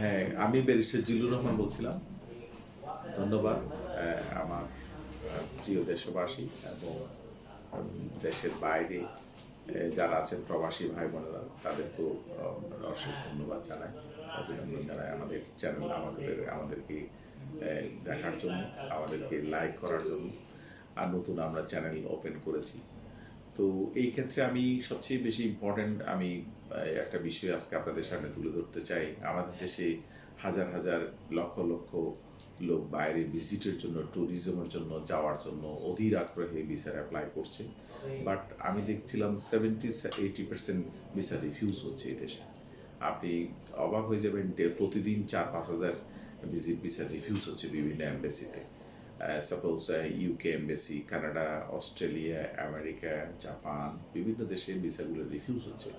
হ্যাঁ আমি ব্যারিস্টার জিল্লুর রহমান বলছিলাম। ধন্যবাদ আমার প্রিয় দেশবাসী এবং দেশের বাইরে যারা আছেন প্রবাসী ভাই বোনেরা তাদেরকেও অশেষ ধন্যবাদ জানাই, অভিনন্দন জানাই আমাদের চ্যানেল আমাদের, আমাদেরকে দেখার জন্য, আমাদেরকে লাইক করার জন্য। আর নতুন আমরা চ্যানেল ওপেন করেছি। তো এই ক্ষেত্রে আমি সবচেয়ে বেশি ইম্পর্ট্যান্ট আমি একটা বিষয় আজকে আপনাদের সামনে তুলে ধরতে চাই। আমাদের দেশে হাজার হাজার লক্ষ লক্ষ লোক বাইরে ভিজিটের জন্য ট্যুরিজমের জন্য যাওয়ার জন্য অধীর আগ্রহে ভিসার অ্যাপ্লাই করছে। বাট আমি দেখছিলাম seventy eighty percent visa refuse হচ্ছে এই দেশে। আপনি অবাক হয়ে যাবেন প্রতিদিন চার পাঁচ হাজার ভিজিট ভিসা রিফিউজ হচ্ছে বিভিন্ন এম্বাসিতে suppose UK embassy Canada Australia America Japan বিভিন্ন দেশে ভিসাগুলো রিফিউজ হচ্ছে।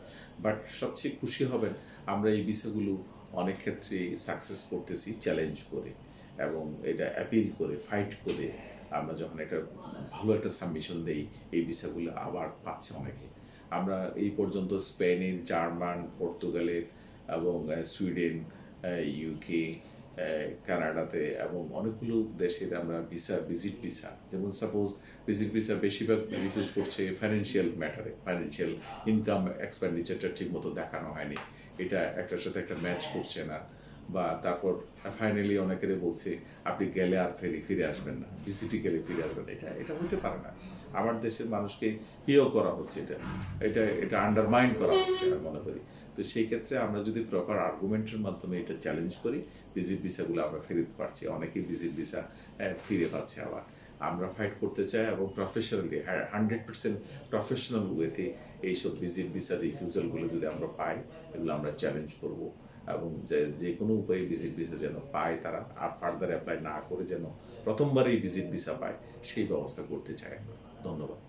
বাট সবচেয়ে খুশি হবেন, আমরা এই ভিসাগুলো অনেক ক্ষেত্রে সাকসেস করতেছি চ্যালেঞ্জ করে এবং এটা অ্যাপিল করে ফাইট করে আমরা যখন একটা ভালো একটা সাবমিশন দেই, এই ভিসাগুলো আবার পাচ্ছে অনেকে। আমরা এই পর্যন্ত স্পেনের, জার্মান, পর্তুগালের এবং সুইডেন ইউকে কানাডাতে এবং অনেকগুলো দেশের আমরা ভিসা, ভিজিট ভিসা, যেমন সাপোজ ভিজিট ভিসা বেশিরভাগ রিফিউজ করছে ফাইন্যান্সিয়াল ম্যাটারে ফাইন্যান্সিয়াল ইনকাম এক্সপেন্ডিচারটা ঠিক মতো দেখানো হয়নি। এটা একটার সাথে একটা ম্যাচ করছে না। বা তারপর ফাইনালি অনেকেরে বলছে, আপনি গেলে আর ফেরি, ফিরে আসবেন না ভিজিটে গেলে ফিরে আসবেন এটা এটা হতে পারে না। আমার দেশের মানুষকে হেয় করা হচ্ছে এটা। এটা এটা আন্ডারমাইন্ড করা হচ্ছে আমি মনে করি। তো সেই ক্ষেত্রে আমরা যদি প্রপার আর্গুমেন্টের মাধ্যমে এটা চ্যালেঞ্জ করি ভিজিট ভিসাগুলো আমরা ফেরত পারছি অনেকেই ভিজিট ভিসা ফিরে পাচ্ছে আবার। আমরা ফাইট করতে চাই এবং প্রফেশনালি হান্ড্রেড পার্সেন্ট প্রফেশনাল ওয়েতে এইসব ভিজিট ভিসা রিফিউজালগুলো যদি আমরা পাই, এগুলো আমরা চ্যালেঞ্জ করব। এবং যে যে কোনো উপায়ে ভিজিট ভিসা যেন পায় তারা, আর ফার্দার অ্যাপ্লাই না করে যেন প্রথমবারেই ভিজিট ভিসা পায়, সেই ব্যবস্থা করতে চাই আমরা। ধন্যবাদ।